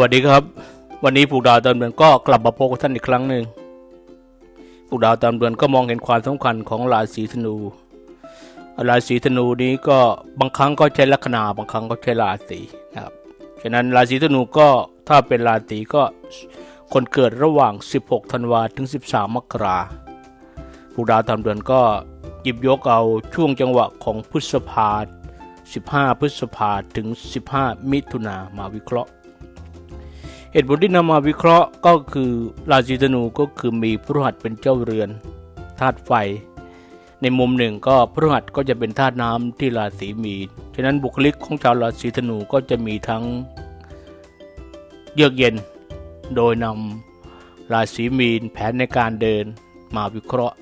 วัสดีครับ วันนี้ผูกดาวตามเดือนก็กลับมาพบกับท่านอีกครั้งหนึ่งผูกดาวตามเดือนก็มองเห็นความสำคัญของราศีธนู ราศีธนูนี้ก็บางครั้งก็ใช้ลัคนาบางครั้งก็ใช้ราศีนะครับฉะนั้นราศีธนูก็ถ้าเป็นราศีก็คนเกิดระหว่าง 16 ธันวาถึง 13 มกราผูกดาวตามเดือนก็หยิบยกเอาช่วงจังหวะของพฤษภา15 พฤษภาถึง 15 มิถุนามาวิเคราะห์ เหตุผลที่นำมาวิเคราะห์ก็คือราศีธนูก็คือมีพฤหัสเป็นเจ้าเรือนธาตุไฟ ในมุมหนึ่งก็พฤหัสก็จะเป็นธาตุน้ำที่ราศีมีนฉะนั้นบุคลิกของชาวราศีธนูก็จะมีทั้งเยือกเย็น โดยนำราศีมีนแผนในการเดินมาวิเคราะห์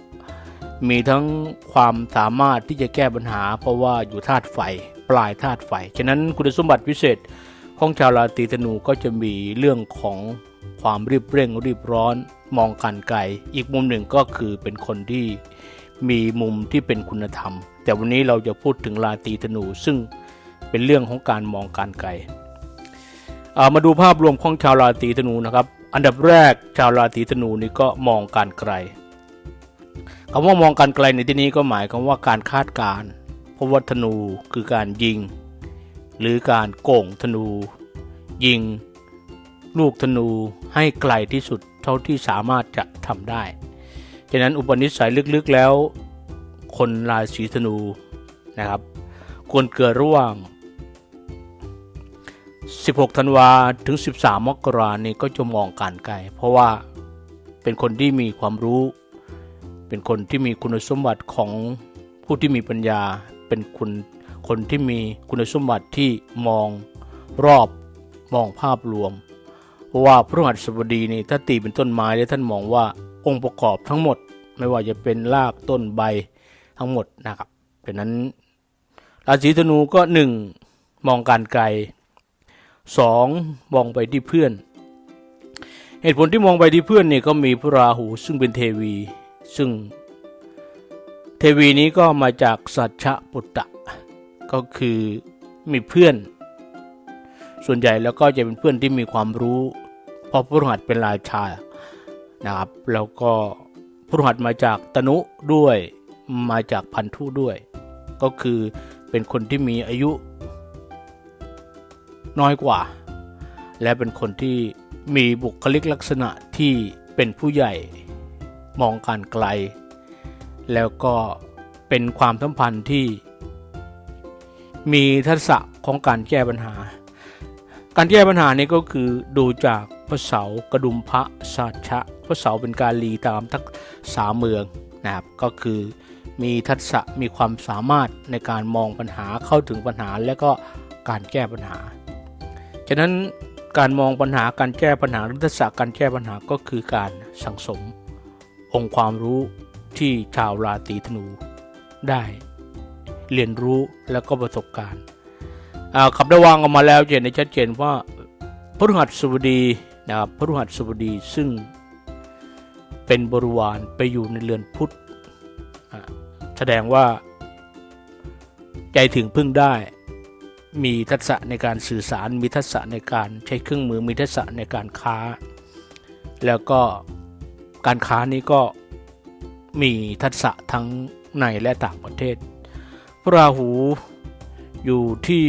มีทั้งความสามารถที่จะแก้ปัญหา เพราะว่าอยู่ธาตุไฟ ปลายธาตุไฟ ฉะนั้นคุณสมบัติพิเศษ ของชาวราศีธนูก็จะมีเรื่องของความรีบเร่งรีบร้อนมองการไกล อีกมุมหนึ่งก็คือเป็นคนที่มีมุมที่เป็นคุณธรรม แต่วันนี้เราจะพูดถึงราศีธนูซึ่งเป็นเรื่องของการมองการไกลมาดูภาพรวมของชาวราศีธนูนะครับ อันดับแรกชาวราศีธนูนี่ก็มองการไกลคำว่ามองการไกลในที่นี้ก็หมายความว่าการคาดการณ์เพราะว่าธนูคือการยิง หรือการโก่งธนู ยิง ลูกธนูให้ไกลที่สุดเท่าที่สามารถจะทำได้ฉะนั้นอุปนิสัยลึกๆแล้ว คนราศีธนูนะครับ ควรเกิดระหว่าง 16 ธันวาถึง 13 มกรานี่ก็จะมองการไกล เพราะว่าเป็นคนที่มีความรู้ เป็นคนที่มีคุณสมบัติของผู้ที่มีปัญญา เป็นคุณ คนที่มีคุณสมบัติที่มองรอบมองภาพรวม ว่าพระหัสบดีนี่ถ้าตีเป็นต้นไม้แล้วท่านมองว่าองค์ประกอบทั้งหมด ไม่ว่าจะเป็นรากต้นใบทั้งหมดนะครับดังนั้นราศีธนูก็หนึ่งมองการไกลสองมองไปที่เพื่อน เหตุผลที่มองไปที่เพื่อนนี่ก็มีพระราหูซึ่งเป็นเทวี ซึ่ง เทวีนี้ก็มาจากสัจฉปุตตะ ก็คือมีเพื่อน ส่วนใหญ่แล้วก็จะเป็นเพื่อนที่มีความรู้เพราะพฤหัสเป็นราชานะครับ แล้วก็พฤหัสมาจากตนุด้วยมาจากพันธุด้วย ก็คือเป็นคนที่มีอายุ น้อยกว่า และเป็นคนที่มีบุคลิกลักษณะที่เป็นผู้ใหญ่มองการไกล แล้วก็เป็นความสัมพันธ์ที่ มีทักษะของการแก้ปัญหา การแก้ปัญหานี้ก็คือดูจากพระเสากระดุมพระสัชะพระเสาเป็นการลีตามทักษาเมืองนะครับก็คือมีทักษะมีความสามารถในการมองปัญหาเข้าถึงปัญหาและก็การแก้ปัญหา ฉะนั้นการมองปัญหาการแก้ปัญหาหรือทักษะการแก้ปัญหาก็คือการสังสม องค์ความรู้ที่ชาวราตีธนูได้ เรียนรู้แล้วก็ประสบการณ์ขับได้วางออกมาแล้วเห็นได้ชัดเจนว่าพระฤหัสบดีนะครับพระฤหัสบดีซึ่งเป็นบริวารไปอยู่ในเรือนพุทธแสดงว่าใจถึงพึ่งได้มีทักษะในการสื่อสารมีทักษะในการใช้เครื่องมือมีทักษะในการค้า แล้วก็การค้านี้ก็มีทักษะทั้งในและต่างประเทศ พระราหูอยู่ที่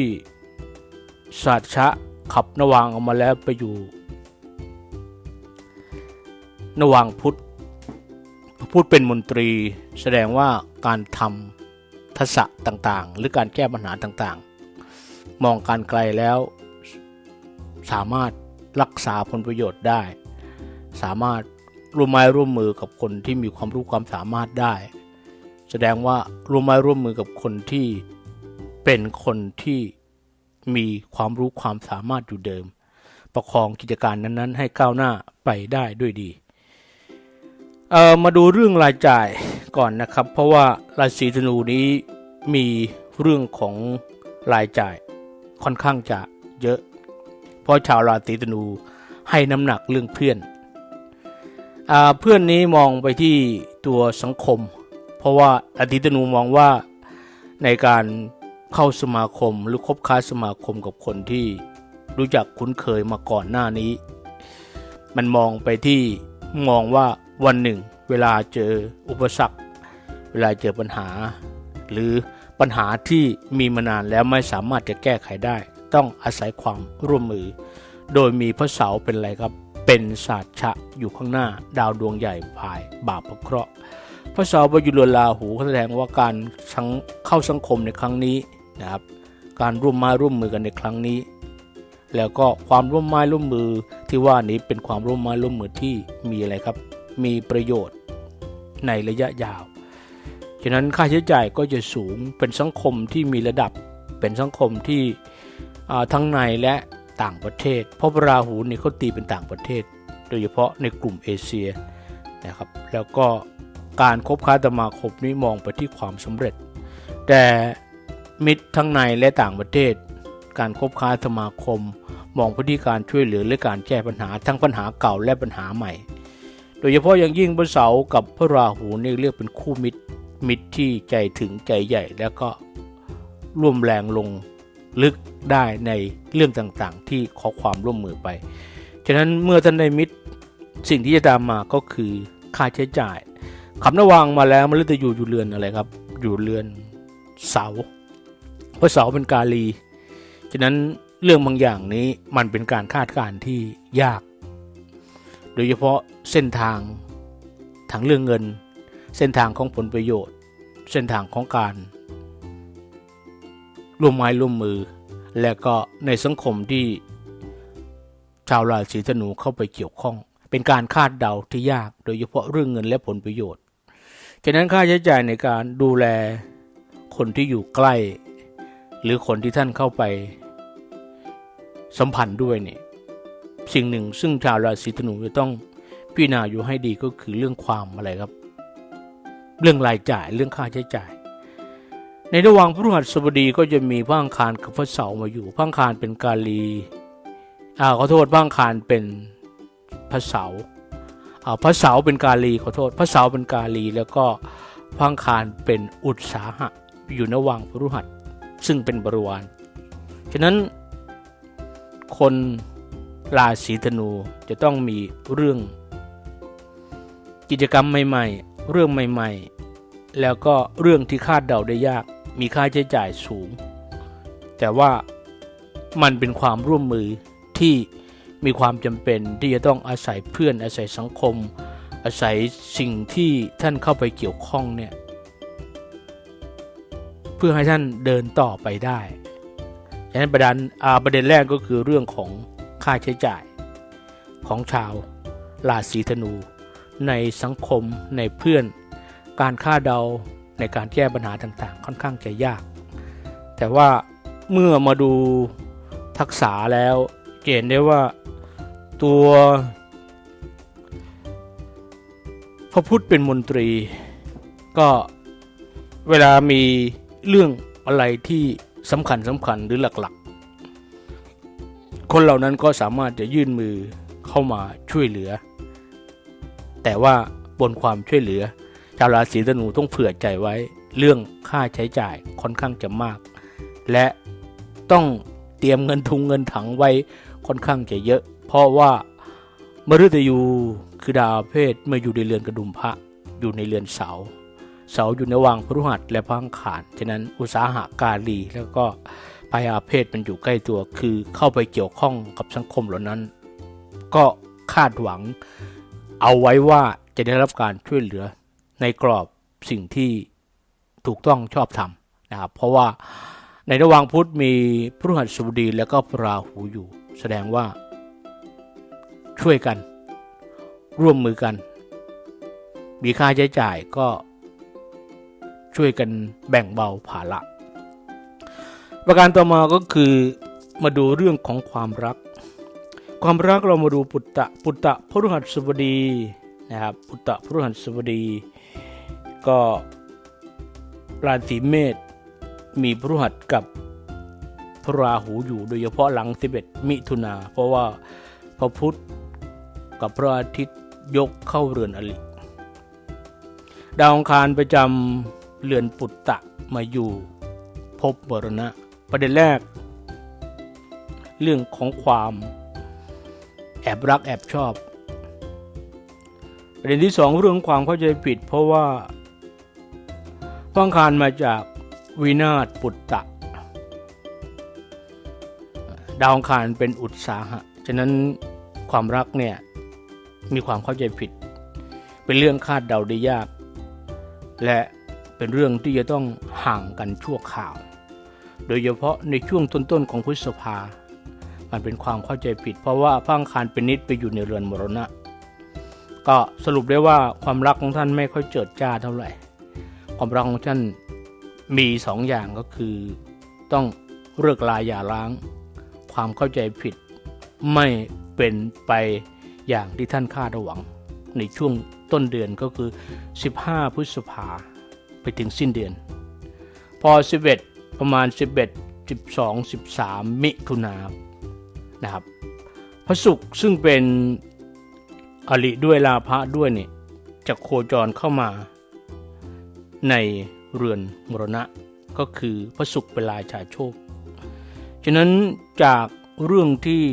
ศาสชะขับนวางออกมาแล้วไปอยู่ นวางพุทธพุทธเป็นมนตรีแสดงว่าการทำทักษะต่างๆ หรือการแก้ปัญหาต่างๆ มองการไกลแล้วสามารถรักษาผลประโยชน์ได้ สามารถร่วมไม้ร่วมมือกับคนที่มีความรู้ความสามารถได้ แสดงว่าร่วมไม้ร่วมมือกับคนที่เป็นคนที่มีความรู้ความสามารถอยู่เดิม ประคองกิจการนั้นๆ ให้ก้าวหน้าไปได้ด้วยดีเอ่อมาดูเรื่องรายจ่ายก่อนนะครับ เพราะว่าราศีธนูนี้มีเรื่องของรายจ่ายค่อนข้างจะเยอะ เพราะชาวราศีธนูให้น้ำหนักเรื่องเพื่อนอเพื่อนนี้มองไปที่ตัวสังคม เพราะว่าอาทิตนูมองว่าในการเข้าสมาคมหรือคบค้าสมาคมกับคนที่รู้จักคุ้นเคยมาก่อนหน้านี้ มันมองไปที่มองว่าวันหนึ่ง เวลาเจออุปสรรค เวลาเจอปัญหา หรือปัญหาที่มีมานานแล้วไม่สามารถจะแก้ไขได้ ต้องอาศัยความร่วมมือ โดยมีพระเสาเป็นอะไรครับ เป็นศาสตร์ชะอยู่ข้างหน้า ดาวดวงใหญ่ภายบาปเคราะห์ พระสาร์บอยู่เรือนลาหูแสดงว่าการเข้าสังคมในครั้งนี้นะครับ การร่วมไม้ร่วมมือกันในครั้งนี้ แล้วก็ความร่วมไม้ร่วมมือที่ว่านี้เป็นความร่วมไม้ร่วมมือที่มีอะไรครับ มีประโยชน์ในระยะยาวฉะนั้นค่าใช้จ่ายก็จะสูงเป็นสังคมที่มีระดับเป็นสังคมที่ทั้งในและต่างประเทศ เพราะพระราหูนี่เขาตีเป็นต่างประเทศ โดยเฉพาะในกลุ่มเอเชียนะครับ แล้วก็ การคบค้าสมาคมนี้มองไปที่ความสำเร็จ แต่มิตรทั้งในและต่างประเทศ การคบค้าสมาคม มองไปที่การช่วยเหลือและการแก้ปัญหาทั้งปัญหาเก่าและปัญหาใหม่ โดยเฉพาะอย่างยิ่งพระเสากับพระราหูนี่เรียกเป็นคู่มิตร มิตรที่ใจถึงใจใหญ่แล้วก็ร่วมแรงลงลึกได้ในเรื่องต่างๆ ที่ขอความร่วมมือไป ฉะนั้นเมื่อท่านได้มิตรสิ่งที่จะตามมาก็คือค่าใช้จ่าย คำนวางมาแล้วมันจะอยู่อยู่เรือนอะไรครับ อยู่เรือนเสาเพราะเสาเป็นกาลีฉะนั้นเรื่องบางอย่างนี้มันเป็นการคาดการณ์ที่ยาก โดยเฉพาะเส้นทางทางเรื่องเงิน เส้นทางของผลประโยชน์ เส้นทางของการร่วมไม้ร่วมมือ และก็ในสังคมที่ชาวราศีธนูเข้าไปเกี่ยวข้อง เป็นการคาดเดาที่ยาก โดยเฉพาะเรื่องเงินและผลประโยชน์ ฉะนั้นค่าใช้จ่ายในการดูแลคนที่อยู่ใกล้ หรือคนที่ท่านเข้าไป สัมพันธ์ด้วยเนี่ยสิ่งหนึ่งซึ่งชาวราศีธนูจะต้องพิจารณาอยู่ให้ดีก็คือเรื่องความอะไรครับ เรื่องรายจ่ายเรื่องค่าใช้จ่าย ในระหว่างพฤหัสบดีก็จะมีพังคารกับพระเสาร์มาอยู่พังคารเป็นกาลีอ่าขอโทษพังคารเป็นพระเสาร์อ่า พระเสาเป็นกาลีขอโทษ พระเสาเป็นกาลี แล้วก็พังคารเป็นอุตสาหะ อยู่ในระหว่างพฤหัสซึ่งเป็นบริวาร ฉะนั้นคนราศีธนูจะต้องมีเรื่องกิจกรรมใหม่ๆ เรื่องใหม่ๆ แล้วก็เรื่องที่คาดเดาได้ยาก มีค่าใช้จ่ายสูง แต่ว่ามันเป็นความร่วมมือที่ มีความจำเป็นที่จะต้องอาศัยเพื่อนอาศัยสังคม อาศัยสิ่งที่ท่านเข้าไปเกี่ยวข้องเนี่ยเพื่อให้ท่านเดินต่อไปได้ฉะนั้นประเด็นประเด็นแรกก็คือเรื่องของค่าใช้จ่ายของชาวราศีธนู ในสังคมในเพื่อน การคาดเดาในการแก้ปัญหาต่างๆ ค่อนข้างจะยาก แต่ว่าเมื่อมาดูทักษะแล้วเห็นได้ว่า ตัว พระพุทธเป็นมนตรี ก็เวลามีเรื่องอะไรที่สำคัญสำคัญหรือหลักๆ คนเหล่านั้นก็สามารถจะยื่นมือเข้ามาช่วยเหลือ แต่ว่าบนความช่วยเหลือ ชาวราศีธนูต้องเผื่อใจไว้เรื่องค่าใช้จ่ายค่อนข้างจะมาก และต้องเตรียมเงินทุงเงินถังไว้ค่อนข้างจะเยอะ เพราะว่ามฤตยูคือดาวเพศเมื่ออยู่ในเรือนกระดุมพระอยู่ในเรือนเสา เสาอยู่ในวังพฤหัสและพังขานฉะนั้นอุตสาหการีแล้วก็พยาเพศมันอยู่ใกล้ตัวคือเข้าไปเกี่ยวข้องกับสังคมเหล่านั้น ก็คาดหวังเอาไว้ว่าจะได้รับการช่วยเหลือในกรอบสิ่งที่ถูกต้องชอบธรรมนะครับเพราะว่าในระหว่างพุทธมีพฤหัสบดีแล้วก็พระราหูอยู่ แสดงว่า ช่วยกัน ร่วมมือกัน มีค่าใช้จ่ายก็ช่วยกันแบ่งเบาภาระประการต่อมาก็คือมาดูเรื่องของความรัก ความรักเรามาดูปุตตะปุตตะพฤหัสบดีนะครับปุตตะพฤหัสบดี ก็ราศีเมษมีพฤหัสกับพระราหูอยู่โดยเฉพาะหลัง 11 มิถุนาเพราะว่าพระพุธ กับพระอาทิตย์ยกเข้าเรือนอลิดาวองคารประจำเรือนปุตตะมาอยู่พบมรณะ ประเด็นแรก เรื่องของความแอบรักแอบชอบ ประเด็นที่สองเรื่องความเข้าใจผิด เพราะว่าพองคารมาจากวินาศปุตตะ ดาวองคารเป็นอุตสาหะ ฉะนั้นความรักเนี่ย มีความเข้าใจผิด เป็นเรื่องคาดเดาได้ยาก และเป็นเรื่องที่จะต้องห่างกันชั่วคราว โดยเฉพาะในช่วงต้นๆของพฤษภา มันเป็นความเข้าใจผิด เพราะว่าพังคารเป็นนิดไปอยู่ในเรือนมรณะ ก็สรุปได้ว่าความรักของท่านไม่ค่อยเจิดจ้าเท่าไหร่ ความรักของท่านมีสองอย่างก็คือต้องเลิกลาอย่าร้าง ความเข้าใจผิดไม่เป็นไป อย่างที่ท่านคาดหวัง ในช่วงต้นเดือนก็คือ 15 พฤษภาไปถึงสิ้นเดือน พอ 11 ประมาณ 11 12 13 มิถุนานะครับพระศุกร์ซึ่งเป็นอริด้วยลาภะด้วยเนี่ยจะโคจรเข้ามา ในเรือนมรณะก็คือพระศุกร์เป็นราชาโชค ฉะนั้นจากเรื่องที่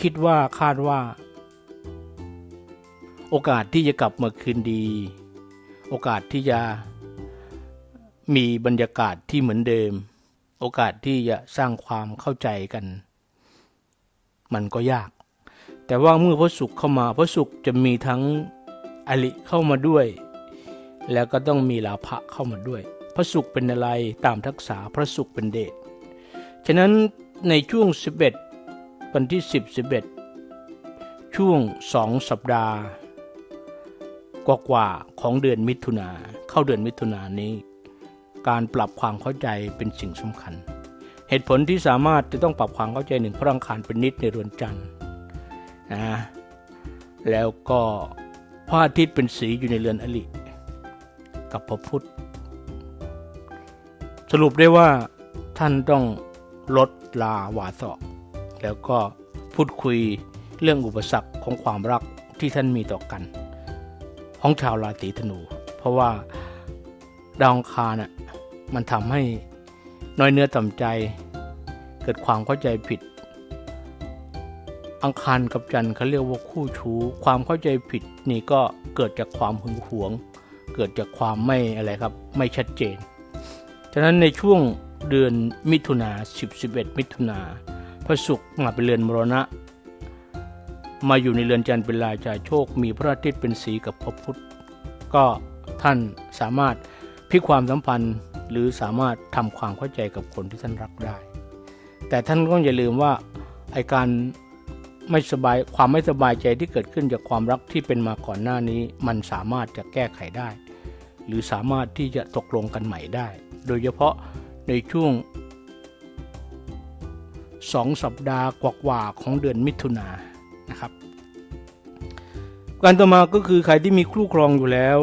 คิดว่าคาดว่า โอกาสที่จะกลับมาคืนดี โอกาสที่จะมีบรรยากาศที่เหมือนเดิม โอกาสที่จะสร้างความเข้าใจกัน มันก็ยาก แต่ว่าเมื่อพระศุกร์เข้ามาพระศุกร์จะมีทั้งอลิเข้ามาด้วย แล้วก็ต้องมีลาภะเข้ามาด้วย พระศุกร์เป็นอะไรตามทักษะพระศุกร์เป็นเดชฉะนั้นในช่วง 11 วันที่ 10 11 ช่วง 2 สัปดาห์ กว่าๆของเดือนมิถุนาเข้าเดือนมิถุนานี้ การปรับความเข้าใจเป็นสิ่งสำคัญ เหตุผลที่สามารถจะต้องปรับความเข้าใจหนึ่งพระอังคารเป็นนิดในเรือนจันทร์นะแล้วก็พระอาทิตย์เป็นสีอยู่ในเรือนอลิกับพระพุธสรุปได้ว่าท่านต้องลดลาวาสอกแล้วก็พูดคุยเรื่องอุปสรรคของความรักที่ท่านมีต่อกัน ของชาวราศีธนู เพราะว่าดาวองคารน่ะมันทำให้น้อยเนื้อต่ำใจ เกิดความเข้าใจผิด อังคารกับจันทร์เขาเรียกว่าคู่ชู้ ความเข้าใจผิดนี่ก็เกิดจากความหึงหวง เกิดจากความไม่อะไรครับไม่ชัดเจนฉะนั้นในช่วงเดือนมิถุนา10 11 มิถุนาพระศุกร์มาเป็นเรือนมรณะ มาอยู่ในเรือนจันทร์เป็นราชาโชค มีพระอาทิตย์เป็นสีกับพระพุธก็ท่านสามารถพิความสัมพันธ์หรือสามารถทำความเข้าใจกับคนที่ท่านรักได้ แต่ท่านก็อย่าลืมว่าไอการไม่สบายความไม่สบายใจที่เกิดขึ้นจากความรักที่เป็นมาก่อนหน้านี้ มันสามารถจะแก้ไขได้ หรือสามารถที่จะตกลงกันใหม่ได้ โดยเฉพาะในช่วงสองสัปดาห์กว่าๆของเดือนมิถุนา นะครับ การต่อมาก็คือใครที่มีคู่ครองอยู่แล้ว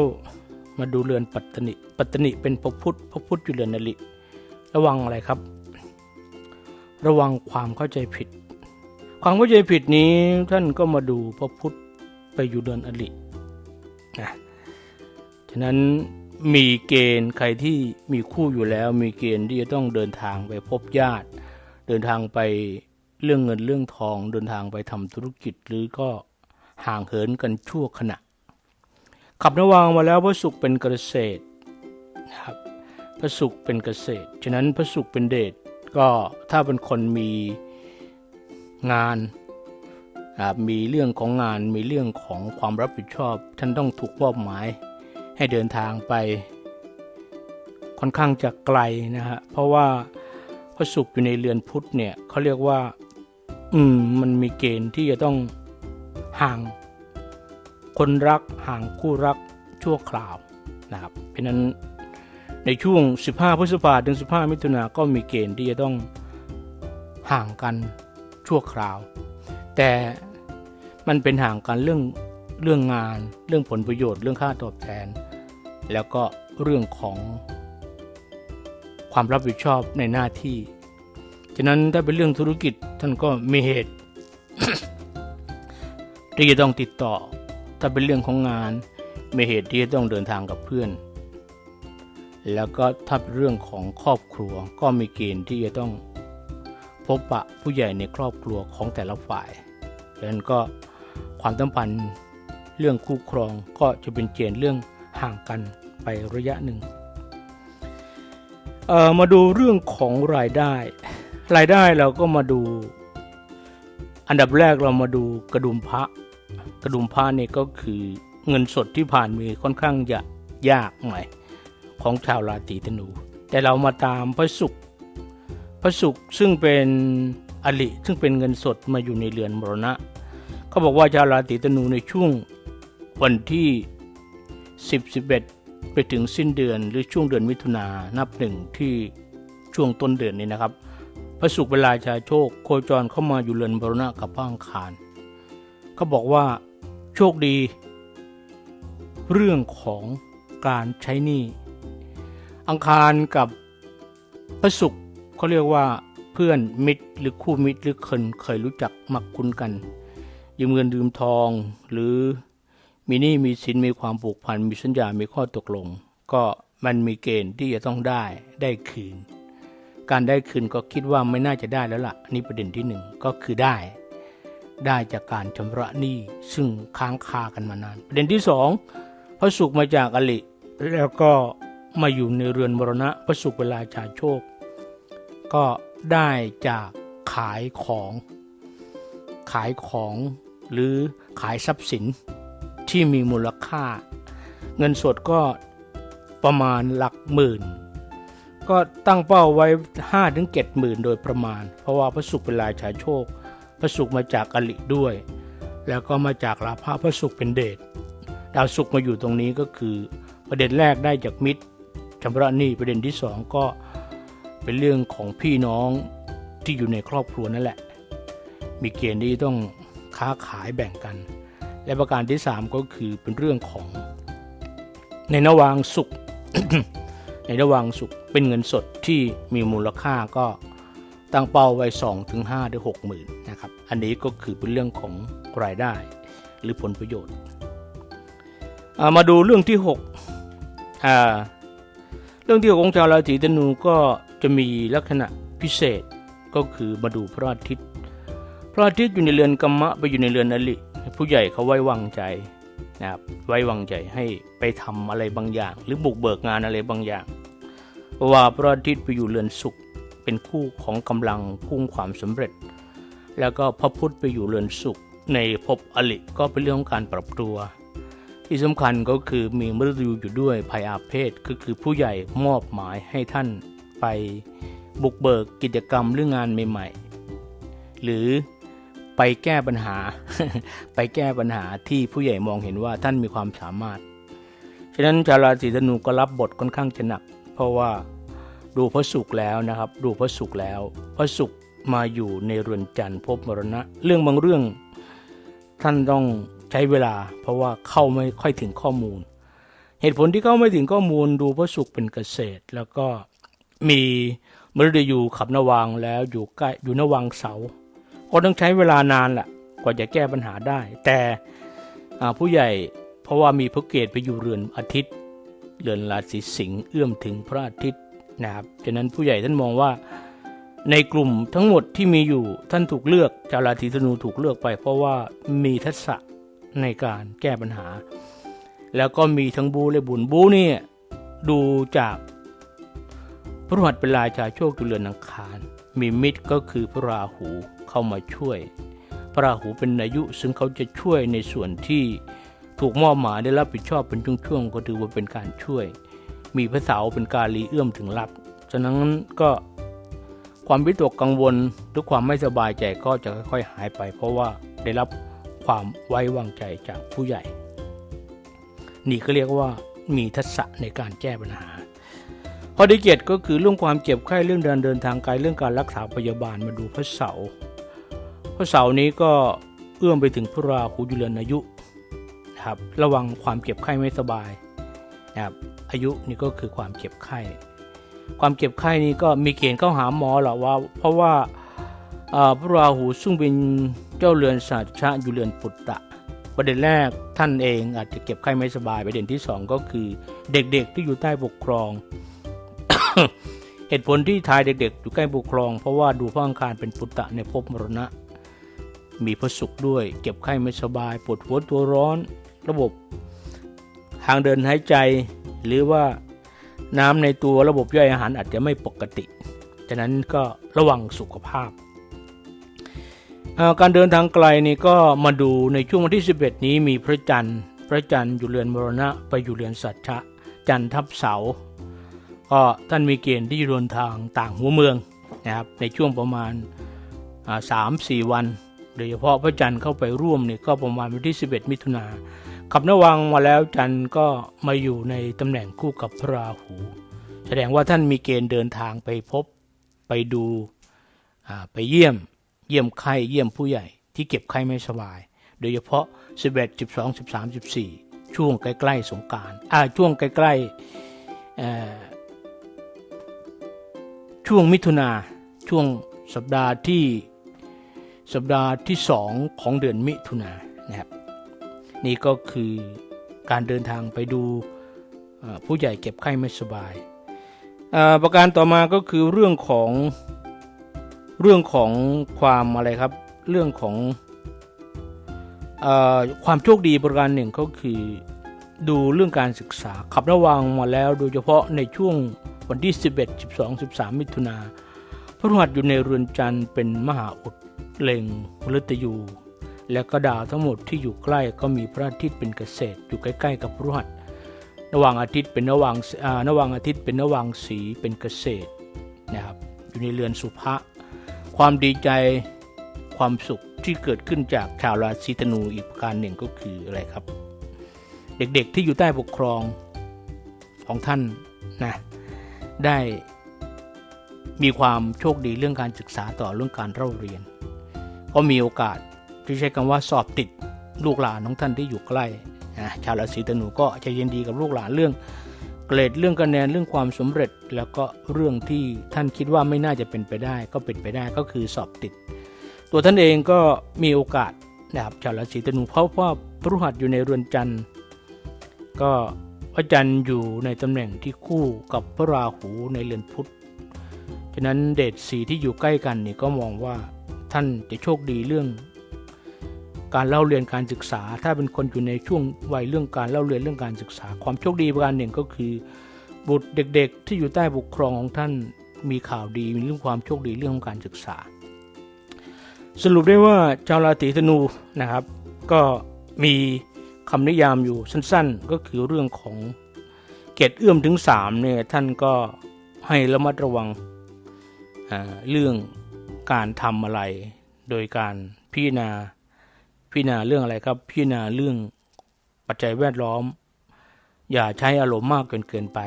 มาดูเรือนปัตตนิปัตตนิเป็นพพุทธพพุทธอยู่เรือนนลิระวังอะไรครับ ระวังความเข้าใจผิด ความเข้าใจผิดนี้ท่านก็มาดูพระพุทธไปอยู่เดือนอลินะฉะนั้นมีเกณฑ์ใครที่มีคู่อยู่แล้ว มีเกณฑ์ที่จะต้องเดินทางไปพบญาติ เดินทางไป เรื่องเงินเรื่องทองเดินทางไปทำธุรกิจหรือก็ห่างเหินกันชั่วขณะ ขับระวางมาแล้วพระศุกร์เป็นเกษตรนะครับพระศุกร์เป็นเกษตร ฉะนั้นพระศุกร์เป็นเดชก็ถ้าเป็นคนมีงานมีเรื่องของงานมีเรื่องของความรับผิดชอบ ท่านต้องถูกมอบหมาย ให้เดินทางไป ค่อนข้างจะไกลนะฮะเพราะว่าพระศุกร์อยู่ในเรือนพุทธเนี่ยเขาเรียกว่า อืมมันมีเกณฑ์ที่จะต้องห่าง คนรักห่างคู่รักชั่วคราวนะครับ เพราะนั้นในช่วง 15 พฤษภาถึง 15 มิถุนาก็มีเกณฑ์ที่จะต้องห่างกันชั่วคราว แต่มันเป็นห่างกันเรื่องเรื่องงาน เรื่องผลประโยชน์เรื่องค่าตอบแทน แล้วก็เรื่องของความรับผิดชอบในหน้าที่ ฉะนั้นถ้าเป็นเรื่องธุรกิจท่านก็มีเหตุ ที่จะต้องติดต่อ ถ้าเป็นเรื่องของงานมีเหตุที่จะต้องเดินทางกับเพื่อน แล้วก็ถ้าเป็นเรื่องของครอบครัวก็มีเกณฑ์ที่จะต้องพบปะผู้ใหญ่ในครอบครัวของแต่ละฝ่ายดังนั้นก็ความสัมพันธ์เรื่องคู่ครองก็จะเป็นเกณฑ์เรื่องห่างกันไประยะหนึ่งเออมาดูเรื่องของรายได้ รายได้เราก็มาดู อันดับแรกเรามาดูกระดุมพระกระดุมพระเนี่ยก็คือเงินสดที่ผ่านมือค่อนข้างจะยากหน่อยของชาวราศีธนู แต่เรามาตามพระศุกร์พระศุกร์ซึ่งเป็นอลิซึ่งเป็นเงินสดมาอยู่ในเรือนมรณะเขาบอกว่าชาวราศีธนูในช่วงวันที่ 10 11 ไปถึงสิ้นเดือนหรือช่วงเดือนมิถุนายนนับหนึ่งที่ช่วงต้นเดือนนี้นะครับ พระศุกเป็นราชาโชคโคจรเข้ามาอยู่เรือนมรณะกับพระอังคารเขาบอกว่าโชคดี เรื่องของการใช้หนี้อังคารกับพระศุกเขาเรียกว่าเพื่อนมิตรหรือคู่มิตรหรือคนเคยรู้จักมักคุ้นกันยืมเงินยืมทอง หรือมีหนี้มีสินมีความผูกพันมีสัญญา มีข้อตกลง ก็มันมีเกณฑ์ที่จะต้องได้ได้คืน การได้คืนก็คิดว่าไม่น่าจะได้แล้วล่ะอันนี่ประเด็นที่หนึ่งก็คือได้ ได้จากการชำระหนี้ซึ่งค้างคากันมานาน ประเด็นที่สองพระศุกมาจากอลิ แล้วก็มาอยู่ในเรือนมรณะพระศุกเวลาชาโชค ก็ได้จากขายของ ขายของหรือขายทรัพย์สินที่มีมูลค่า เงินสดก็ประมาณหลักหมื่น ก็ตั้งเป้าไว้ 5 ถึง 7 หมื่นโดยประมาณ เพราะว่าพระศุกร์เป็นราชายโชค พระศุกร์มาจากอลิด้วย แล้วก็มาจากลาภะพระศุกร์เป็นเดชดาวศุกร์มาอยู่ตรงนี้ก็คือ ประเด็นแรกได้จากมิตรชำระหนี้ประเด็นที่สองก็เป็นเรื่องของพี่น้องที่อยู่ในครอบครัวนั่นแหละ มีเกณฑ์ที่ต้องค้าขายแบ่งกัน และประการที่สามก็คือเป็นเรื่องของในระหว่างสุข ในระหว่างสุขเป็นเงินสดที่มีมูลค่าก็ตั้งเป้าไว้2ถึง5หรือ6หมื่นนะครับ อันนี้ก็คือเป็นเรื่องของรายได้หรือผลประโยชน์ามาดูเรื่องที่6เรื่องที่หกของชาวราศีธนูก็จะมีลักษณะพิเศษก็คือมาดูพระอาทิตย์ พระอาทิตย์อยู่ในเรือนกัมมะไปอยู่ในเรือนอลิผู้ใหญ่เขาไว้วางใจ นะครับไว้วางใจให้ไปทำอะไรบางอย่าง หรือบุกเบิกงานอะไรบางอย่าง ว่าพระอาทิตย์ไปอยู่เรือนสุข เป็นคู่ของกำลังคู่ความสำเร็จ แล้วก็พระพุธไปอยู่เรือนสุข ในภพอลิก็เป็นเรื่องของการปรับตัวที่สำคัญก็คือมีมฤตยูอยู่ด้วยภัยอาเพศก็คือผู้ใหญ่มอบหมายให้ท่านไปบุกเบิกกิจกรรมหรืองานใหม่ ๆ หรือ ไปแก้ปัญหา ไปแก้ปัญหาที่ผู้ใหญ่มองเห็นว่าท่านมีความสามารถ ฉะนั้นชาวราศีธนูก็รับบทค่อนข้างจะหนัก เพราะว่าดูพระศุกร์แล้วนะครับ ดูพระศุกร์แล้ว พระศุกร์มาอยู่ในเรือนจันทร์พบมรณะ เรื่องบางเรื่องท่านต้องใช้เวลา เพราะว่าเข้าไม่ค่อยถึงข้อมูล เหตุผลที่เข้าไม่ถึงข้อมูลดูพระศุกร์เป็นเกษตร แล้วก็มีมฤตยูขับนวางแล้วอยู่ใกล้อยู่นวางเสา ก็ต้องใช้เวลานานแหละกว่าจะแก้ปัญหาได้ แต่ผู้ใหญ่เพราะว่ามีพระเกตไปอยู่เรือนอาทิตย์เรือนราศีสิงห์เอื้อมถึงพระอาทิตย์นะครับฉะนั้นผู้ใหญ่ท่านมองว่าในกลุ่มทั้งหมดที่มีอยู่ท่านถูกเลือกชาวราศีธนูถูกเลือกไป เพราะว่ามีทักษะในการแก้ปัญหา แล้วก็มีทั้งบูและบุญบูเนี่ยดูจากพระหัสเป็นราชาโชคจุเรือนอังคาร มีมิตรก็คือพระราหู เข้ามาช่วย พระราหูเป็นอายุซึ่งเขาจะช่วยในส่วนที่ถูกมอบหมายได้รับผิดชอบเป็นช่วงๆก็ถือว่าเป็นการช่วย มีพระเสาเป็นการลีเอื้อมถึงรับฉะนั้นก็ความวิตกกังวลหรือความไม่สบายใจก็จะค่อยๆหายไป เพราะว่าได้รับความไว้วางใจจากผู้ใหญ่ นี่ก็เรียกว่ามีทักษะในการแก้ปัญหาข้อที่เจ็ดก็คือเรื่องความเจ็บไข้เรื่องเดินเดินทางไกลเรื่องการรักษาพยาบาลมาดูพระเสา ร์พระเสานี้ก็เอื้อมไปถึงพระราหูอยู่เรือนอายุนะครับระวังความเจ็บไข้ไม่สบายนะครับอายุนี่ก็คือความเจ็บไข้ ความเจ็บไข้นี้ก็มีเกณฑ์เข้าหาหมอหรอว่า เพราะว่าพระราหูซึ่งเป็นเจ้าเรือนสัตชะอยู่เรือนปุตตะ ประเด็นแรกท่านเองอาจจะเก็บไข้ไม่สบาย ประเด็นที่สองก็คือเด็กๆที่อยู่ใต้ปกครอง เหตุผลที่ทายเด็กๆ อยู่ใกล้ปกครอง เพราะว่าดูพระอังคารเป็นปุตตะในภพมรณะ มีพระศุกร์ด้วย เก็บไข้ไม่สบายปวดหัวตัวร้อน ระบบทางเดินหายใจ หรือว่าน้ำในตัวระบบย่อยอาหารอาจจะไม่ปกติฉะนั้นก็ระวังสุขภาพ การเดินทางไกลนี่ก็มาดูในช่วงวันที่ 11 นี้มีพระจันทร์ พระจันทร์อยู่เรือนมรณะไปอยู่เรือนสัตชะจันทร์ทับเสาก็ท่านมีเกณฑ์ที่จะเดินทางต่างหัวเมืองนะครับในช่วงประมาณสามสี่วัน ดยเฉพาะพระจันทร์เข้าไปร่วมเนี่ยก็ประมาณวันที่ 11 มิถุนาขับนวังมาแล้วจันทร์ก็มาอยู่ในตำแหน่งคู่กับพระราหู แสดงว่าท่านมีเกณฑ์เดินทางไปพบไปดูไปเยี่ยมเยี่ยมไข้เยี่ยมผู้ใหญ่ที่เก็บไข้ไม่สบาย โดยเฉพาะ 11 12 13 14 ช่วงใกล้ๆสงการอ่าช่วงใกล้ๆช่วงมิถุนาช่วงสัปดาห์ที่ สัปดาห์ที่สองของเดือนมิถุนานะครับ นี่ก็คือการเดินทางไปดูผู้ใหญ่เก็บไข้ไม่สบาย ประการต่อมาก็คือเรื่องของเรื่องของความอะไรครับ เรื่องของออความโชคดีประการหนึ่งก็คือดูเรื่องการศึกษาขับระวังมาแล้วโดยเฉพาะในช่วงวันที่ 11 12 13 มิถุนาพระรหัสอยู่ในเรือนจันทร์เป็นมหาอุด เล็งมฤตยู และก็ดาวทั้งหมดที่อยู่ใกล้ก็มีพระอาทิตย์เป็นเกษตรอยู่ใกล้ๆกับพฤหัสระหว่างอาทิตย์เป็นระหว่างระหว่างอาทิตย์เป็นระหว่างสีเป็นเกษตรนะครับอยู่ในเรือนสุภะความดีใจความสุขที่เกิดขึ้นจากชาวราศีธนูอีกประการหนึ่งก็คืออะไรครับ เด็กๆที่อยู่ใต้ปกครองของท่านนะได้มีความโชคดีเรื่องการศึกษาต่อเรื่องการเล่าเรียน ก็มีโอกาสที่ใช้คำว่าสอบติดลูกหลานของท่านที่อยู่ใกล้นะชาวราศีธนูก็จะยินดีกับลูกหลานเรื่อง เกรดเรื่องคะแนนเรื่องความสำเร็จ แล้วก็เรื่องที่ท่านคิดว่าไม่น่าจะเป็นไปได้ ก็เป็นไปได้ก็คือสอบติด ตัวท่านเองก็มีโอกาสนะครับชาวราศีธนูเพราะว่าพฤหัสอยู่ในเรือนจันทร์ก็พระจันทร์อยู่ในตำแหน่งที่คู่กับพระราหูในเรือนพุธฉะนั้นเดชสีที่อยู่ใกล้กันนี่ก็มองว่า ท่านจะโชคดีเรื่อง การเล่าเรียนการศึกษา ถ้าเป็นคนอยู่ในช่วงวัยเรื่องการเล่าเรียนเรื่องการศึกษา ความโชคดีประการหนึ่งก็คือ บุตรเด็กๆ ที่อยู่ใต้ปกครองของท่านมีข่าวดีมีเรื่องความโชคดีเรื่องของการศึกษา สรุปได้ว่าชาวราศีธนูนะครับ ก็มีคำนิยามอยู่สั้นๆ ก็คือเรื่องของเกตเอื้อมถึงสามเนี่ยท่านก็ให้ระมัดระวังเรื่อง การทำอะไร โดยการพิจารณาพิจารณาเรื่องอะไรครับ พิจารณาเรื่องปัจจัยแวดล้อม อย่าใช้อารมณ์มากเกินเกินไป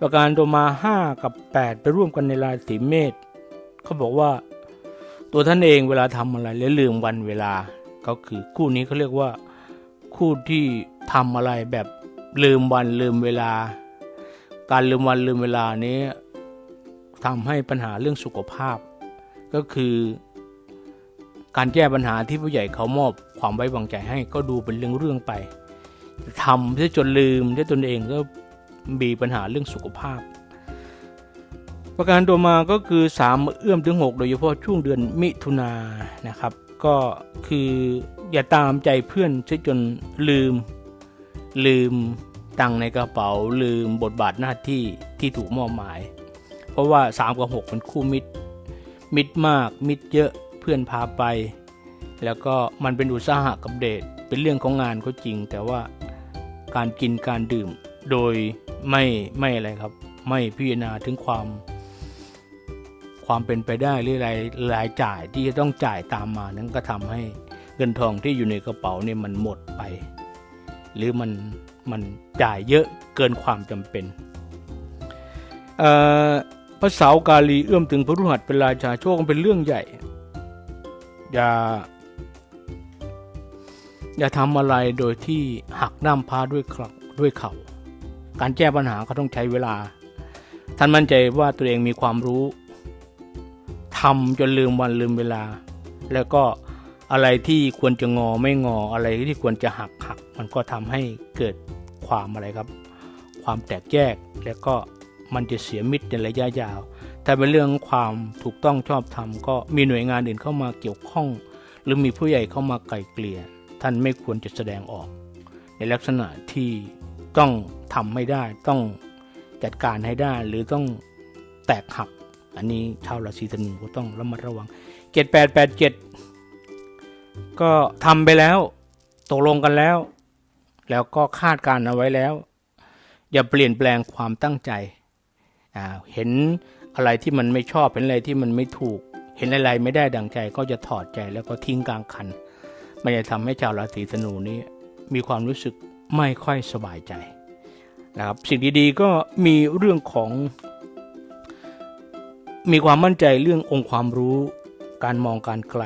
ประการตัวมา 5 กับ 8 ไปร่วมกันในราศีเมษเขาบอกว่าตัวท่านเองเวลาทำอะไรแล้วลืมวันเวลาก็คือคู่นี้เขาเรียกว่าคู่ที่ทำอะไรแบบลืมวันลืมเวลา การลืมวันลืมเวลานี้ทำให้ปัญหาเรื่องสุขภาพ ก็คือการแก้ปัญหาที่ผู้ใหญ่เขามอบความไว้วางใจให้ก็ดูเป็นเรื่องเรื่องๆไปทำซะจนลืมซะตนเองก็มีปัญหาเรื่องสุขภาพ ประการตัวมาก็คือ 3 เอื้อมถึง 6 โดยเฉพาะช่วงเดือนมิถุนายนนะครับ ก็คืออย่าตามใจเพื่อนซะจนลืมลืมตังในกระเป๋าลืมบทบาทหน้าที่ที่ถูกมอบหมาย เพราะว่า 3 กับ 6 เป็นคู่มิตร มิตรมาก มิตรเยอะเพื่อนพาไป แล้วก็มันเป็นอุตสาหะกับเดทเป็นเรื่องของงานก็จริง แต่ว่าการกินการดื่มโดยไม่ไม่อะไรครับ ไม่พิจารณาถึงความ ความเป็นไปได้หรือรายรายจ่ายที่จะต้องจ่ายตามมานั้นก็ทำให้เงินทองที่อยู่ในกระเป๋าเนี่ยมันหมดไป หรือมันมันจ่ายเยอะเกินความจำเป็นเอ่อ ระเสากาลีเอื้อมถึงพระรุหัสเป็นราชาโชคเป็นเรื่องใหญ่ อย่า อย่าทำอะไรโดยที่หักน้ำพาด้วยคลักด้วยเขา่าการแก้ปัญหาก็ต้องใช้เวลา ท่านมั่นใจว่าตัวเองมีความรู้ทำจนลืมวันลืมเวลา แล้วก็อะไรที่ควรจะงอไม่งออะไรที่ควรจะหักหัก มันก็ทำให้เกิดความอะไรครับ ความแตกแยกแล้วก็ มันจะเสียมิตรในระยะยาว แต่เป็นเรื่องความถูกต้องชอบธรรมก็มีหน่วยงานอื่นเข้ามาเกี่ยวข้อง หรือมีผู้ใหญ่เข้ามาไกล่เกลี่ย ท่านไม่ควรจะแสดงออก ในลักษณะที่ต้องทำไม่ได้ ต้องจัดการให้ได้ หรือต้องแตกหัก อันนี้ชาวราศีธนูก็ต้องระมัดระวังเจ็ดแปดแปดเจ็ดก็ทำไปแล้ว ตกลงกันแล้ว แล้วก็คาดการณ์เอาไว้แล้ว อย่าเปลี่ยนแปลงความตั้งใจ เห็นอะไรที่มันไม่ชอบเห็นอะไรที่มันไม่ถูก เห็นอะไรไม่ได้ดังใจก็จะถอดใจแล้วก็ทิ้งกลางคัน มันจะทำให้ชาวราศีธนูนี้มีความรู้สึกไม่ค่อยสบายใจนะครับสิ่งดีๆก็มีเรื่องของ มีความมั่นใจเรื่ององค์ความรู้ การมองการไกล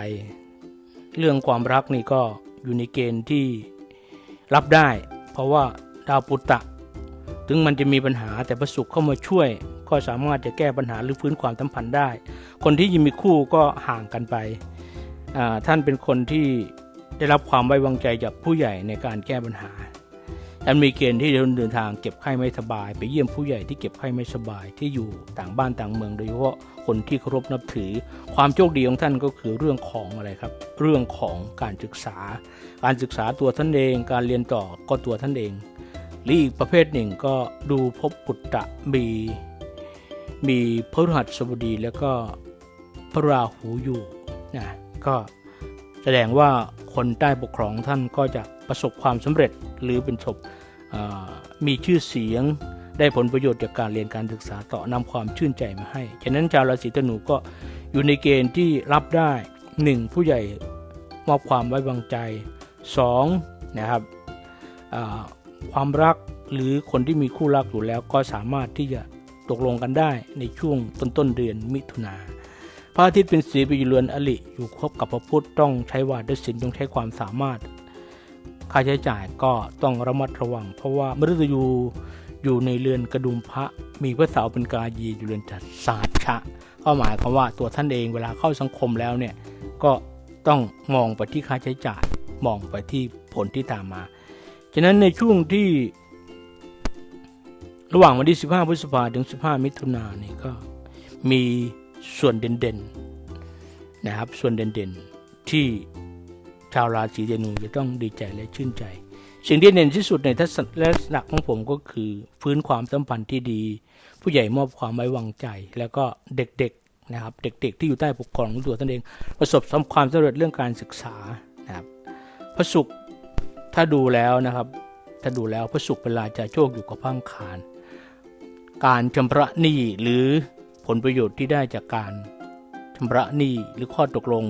เรื่องความรักนี่ก็อยู่ในเกณฑ์ที่รับได้ เพราะว่าดาวปุตตะ ถึงมันจะมีปัญหาแต่พระศุกร์เข้ามาช่วย ก็สามารถจะแก้ปัญหาหรือฟื้นความสัมพันธ์ได้ คนที่ยังมีคู่ก็ห่างกันไป ท่านเป็นคนที่ได้รับความไว้วางใจจากผู้ใหญ่ในการแก้ปัญหาและมีเกณฑ์ที่จะเดินทางเก็บไข้ไม่สบาย ไปเยี่ยมผู้ใหญ่ที่เก็บไข้ไม่สบายที่อยู่ต่างบ้านต่างเมืองโดยเฉพาะคนที่เคารพนับถือ ความโชคดีของท่านก็คือเรื่องของอะไรครับ เรื่องของการศึกษา การศึกษาตัวท่านเอง การเรียนต่อก็ตัวท่านเองหรืออีกประเภทหนึ่งก็ดูพบปุตตะมี มีพฤหัสบดีแล้วก็พระราหูอยู่นะก็แสดงว่าคนใต้ปกครองท่านก็จะประสบความสำเร็จหรือเป็นศพมีชื่อเสียงได้ผลประโยชน์จากการเรียนการศึกษาต่อนำความชื่นใจมาให้ ฉะนั้นชาวราศีธนูก็อยู่ในเกณฑ์ที่รับได้ 1. ผู้ใหญ่มอบความไว้วางใจ 2. นะครับความรักหรือคนที่มีคู่รักอยู่แล้วก็สามารถที่จะ ตกลงกันได้ในช่วงต้นต้นเดือนมิถุนาพระอาทิตย์เป็นสีไปอยู่เรือนอลิอยู่ครบกับพระพุธต้องใช้วาทศิลป์ต้องใช้ความสามารถ ค่าใช้จ่ายก็ต้องระมัดระวัง เพราะว่ามฤตยูอยู่ในเรือนกระดุมพระมีพระเสาเป็นกายีอยู่เรือนจัดศาสชะก็หมายความว่าตัวท่านเองเวลาเข้าสังคมแล้วเนี่ยก็ต้องมองไปที่ค่าใช้จ่ายมองไปที่ผลที่ตามมา ฉะนั้นในช่วงที่ ระหว่างวันที่ 15 พฤษภาถึง 15 มิถุนายนนี่ก็มีส่วนเด่นๆนะครับ ส่วนเด่นๆที่ชาวราศีธนูจะต้องดีใจและชื่นใจ สิ่งที่เด่นที่สุดในทัศนและลักษณะของผมก็คือฟื้นความสัมพันธ์ที่ดี ผู้ใหญ่มอบความไว้วางใจ แล้วก็เด็กๆนะครับ เด็กๆ ที่อยู่ใต้ปกครองของตัวท่านเอง ประสบความสำเร็จเรื่องการศึกษานะครับพระศุกร์ถ้าดูแล้วนะครับ ถ้าดูแล้วพระศุกร์เป็นราชาโชคอยู่กับพังคาร การชำระหนี้หรือผลประโยชน์ที่ได้จากการชำระหนี้หรือข้อตกลง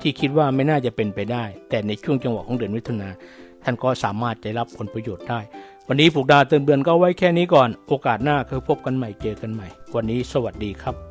ที่คิดว่าไม่น่าจะเป็นไปได้ แต่ในช่วงจังหวะของเดือนมิถุนาท่านก็สามารถจะรับผลประโยชน์ได้ วันนี้ผูกดาเตือนเบือนก็ไว้แค่นี้ก่อน โอกาสหน้าคือพบกันใหม่เจอกันใหม่ วันนี้สวัสดีครับ